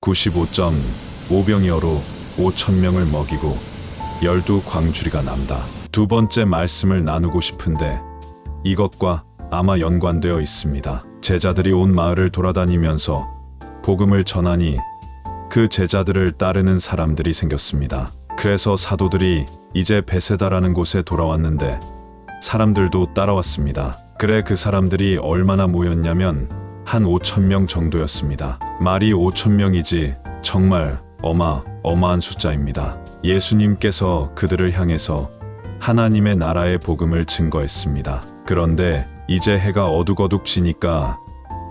95.5병이어로 5천명을 먹이고 열두 광주리가 남다. 두 번째 말씀을 나누고 싶은데 이것과 아마 연관되어 있습니다. 제자들이 온 마을을 돌아다니면서 복음을 전하니 그 제자들을 따르는 사람들이 생겼습니다. 그래서 사도들이 이제 베세다라는 곳에 돌아왔는데 사람들도 따라왔습니다. 그래 그 사람들이 얼마나 모였냐면 한 5천 명 정도였습니다. 말이 5천 명이지 정말 어마 어마한 숫자입니다. 예수님께서 그들을 향해서 하나님의 나라의 복음을 증거했습니다. 그런데 이제 해가 어둑어둑 지니까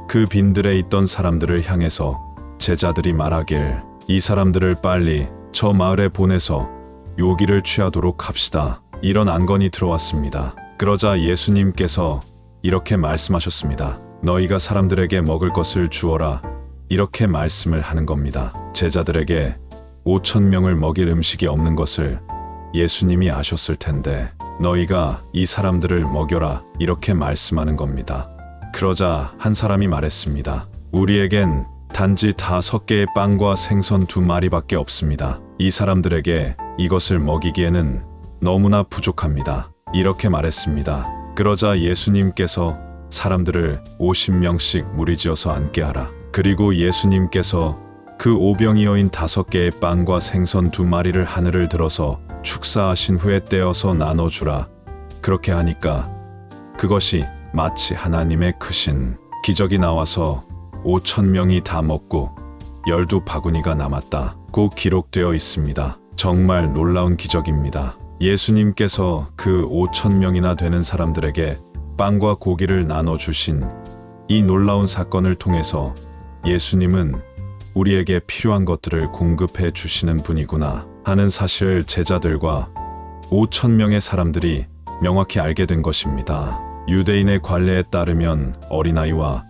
그 빈들에 있던 사람들을 향해서 제자들이 말하길 이 사람들을 빨리 저 마을에 보내서 요기를 취하도록 합시다. 이런 안건이 들어왔습니다. 그러자 예수님께서 이렇게 말씀하셨습니다. 너희가 사람들에게 먹을 것을 주어라. 이렇게 말씀을 하는 겁니다. 제자들에게 5천 명을 먹일 음식이 없는 것을 예수님이 아셨을 텐데 너희가 이 사람들을 먹여라. 이렇게 말씀하는 겁니다. 그러자 한 사람이 말했습니다. 우리에겐 단지 다섯 개의 빵과 생선 두 마리밖에 없습니다. 이 사람들에게 이것을 먹이기에는 너무나 부족합니다. 이렇게 말했습니다. 그러자 예수님께서 사람들을 50명씩 무리지어서 앉게 하라. 그리고 예수님께서 그 오병이어인 다섯 개의 빵과 생선 두 마리를 하늘을 들어서 축사하신 후에 떼어서 나눠주라. 그렇게 하니까 그것이 마치 하나님의 크신 기적이 나와서 5천 명이 다 먹고 열두 바구니가 남았다. 고 기록되어 있습니다. 정말 놀라운 기적입니다. 예수님께서 그 5천 명이나 되는 사람들에게 빵과 고기를 나눠 주신 이 놀라운 사건을 통해서 예수님은 우리에게 필요한 것들을 공급해 주시는 분이구나 하는 사실을 제자들과 5천 명의 사람들이 명확히 알게 된 것입니다. 유대인의 관례에 따르면 어린아이와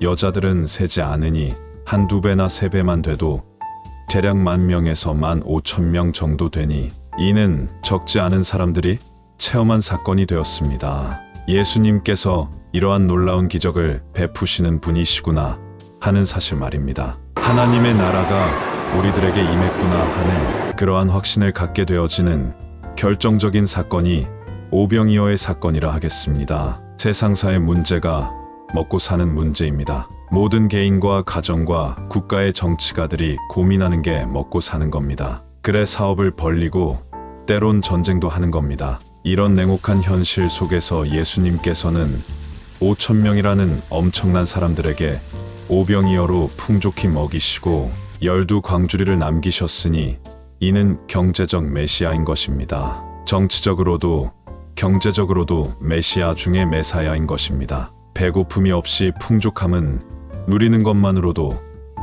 여자들은 세지 않으니 한두 배나 세 배만 돼도 대략 만 명에서 만 오천 명 정도 되니 이는 적지 않은 사람들이 체험한 사건이 되었습니다. 예수님께서 이러한 놀라운 기적을 베푸시는 분이시구나 하는 사실 말입니다. 하나님의 나라가 우리들에게 임했구나 하는 그러한 확신을 갖게 되어지는 결정적인 사건이 오병이어의 사건이라 하겠습니다. 세상사의 문제가 먹고 사는 문제입니다. 모든 개인과 가정과 국가의 정치가들이 고민하는 게 먹고 사는 겁니다. 그래 사업을 벌리고 때론 전쟁도 하는 겁니다. 이런 냉혹한 현실 속에서 예수님께서는 5천 명이라는 엄청난 사람들에게 오병이어로 풍족히 먹이시고 열두 광주리를 남기셨으니 이는 경제적 메시아인 것입니다. 정치적으로도 경제적으로도 메시아 중의 메사야인 것입니다. 배고픔이 없이 풍족함은 누리는 것만으로도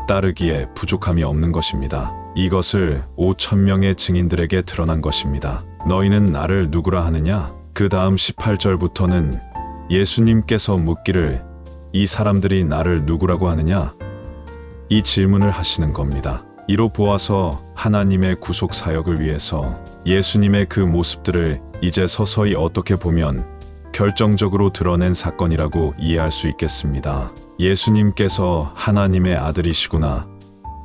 따르기에 부족함이 없는 것입니다. 이것을 5천 명의 증인들에게 드러난 것입니다. 너희는 나를 누구라 하느냐? 그 다음 18절부터는 예수님께서 묻기를 이 사람들이 나를 누구라고 하느냐? 이 질문을 하시는 겁니다. 이로 보아서 하나님의 구속 사역을 위해서 예수님의 그 모습들을 이제 서서히 어떻게 보면 결정적으로 드러낸 사건이라고 이해할 수 있겠습니다. 예수님께서 하나님의 아들이시구나.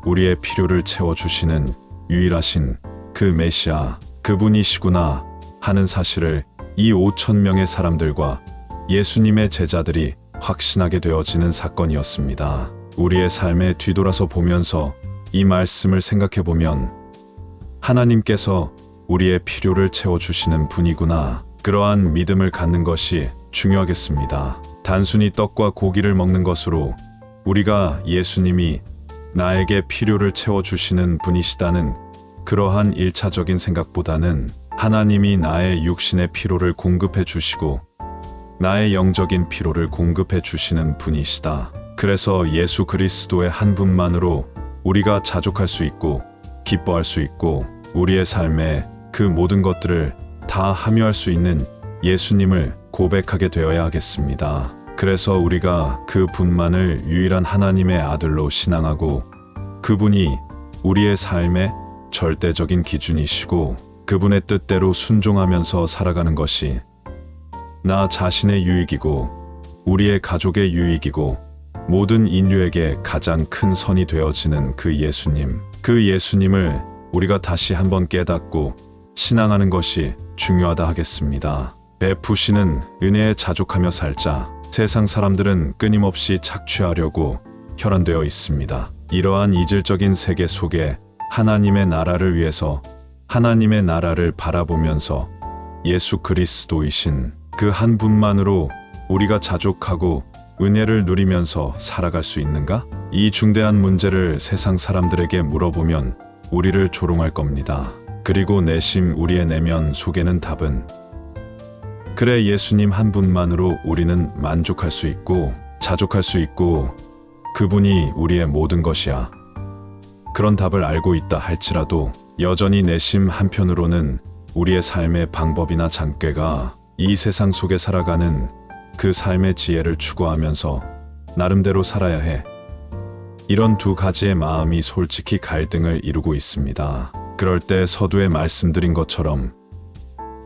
우리의 필요를 채워주시는 유일하신 그 메시아, 그분이시구나 하는 사실을 이 5천 명의 사람들과 예수님의 제자들이 확신하게 되어지는 사건이었습니다. 우리의 삶에 뒤돌아서 보면서 이 말씀을 생각해 보면 하나님께서 우리의 필요를 채워주시는 분이구나. 그러한 믿음을 갖는 것이 중요하겠습니다. 단순히 떡과 고기를 먹는 것으로 우리가 예수님이 나에게 필요를 채워주시는 분이시다는 그러한 일차적인 생각보다는 하나님이 나의 육신의 피로를 공급해 주시고 나의 영적인 피로를 공급해 주시는 분이시다. 그래서 예수 그리스도의 한 분만으로 우리가 자족할 수 있고 기뻐할 수 있고 우리의 삶에 그 모든 것들을 다 함유할 수 있는 예수님을 고백하게 되어야 하겠습니다. 그래서 우리가 그 분만을 유일한 하나님의 아들로 신앙하고 그분이 우리의 삶의 절대적인 기준이시고 그분의 뜻대로 순종하면서 살아가는 것이 나 자신의 유익이고 우리의 가족의 유익이고 모든 인류에게 가장 큰 선이 되어지는 그 예수님. 그 예수님을 우리가 다시 한번 깨닫고 신앙하는 것이 중요하다 하겠습니다. 베푸시는 은혜에 자족하며 살자 세상 사람들은 끊임없이 착취하려고 혈안되어 있습니다. 이러한 이질적인 세계 속에 하나님의 나라를 위해서 하나님의 나라를 바라보면서 예수 그리스도이신 그 한 분만으로 우리가 자족하고 은혜를 누리면서 살아갈 수 있는가? 이 중대한 문제를 세상 사람들에게 물어보면 우리를 조롱할 겁니다. 그리고 내심 우리의 내면 속에는 답은 그래 예수님 한 분만으로 우리는 만족할 수 있고 자족할 수 있고 그분이 우리의 모든 것이야. 그런 답을 알고 있다 할지라도 여전히 내심 한편으로는 우리의 삶의 방법이나 장꾀가 이 세상 속에 살아가는 그 삶의 지혜를 추구하면서 나름대로 살아야 해. 이런 두 가지의 마음이 솔직히 갈등을 이루고 있습니다. 그럴 때 서두에 말씀드린 것처럼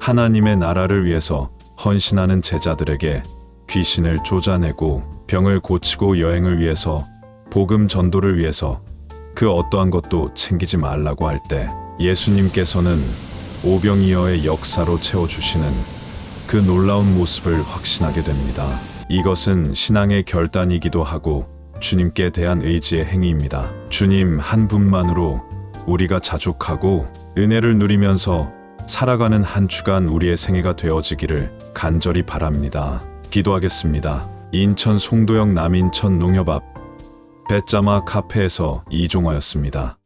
하나님의 나라를 위해서 헌신하는 제자들에게 귀신을 쫓아내고 병을 고치고 여행을 위해서 복음 전도를 위해서 그 어떠한 것도 챙기지 말라고 할 때 예수님께서는 오병이어의 역사로 채워주시는 그 놀라운 모습을 확신하게 됩니다. 이것은 신앙의 결단이기도 하고 주님께 대한 의지의 행위입니다. 주님 한 분만으로 우리가 자족하고 은혜를 누리면서 살아가는 한 주간 우리의 생애가 되어지기를 간절히 바랍니다. 기도하겠습니다. 인천 송도역 남인천 농협 앞 배짜마 카페에서 이종화였습니다.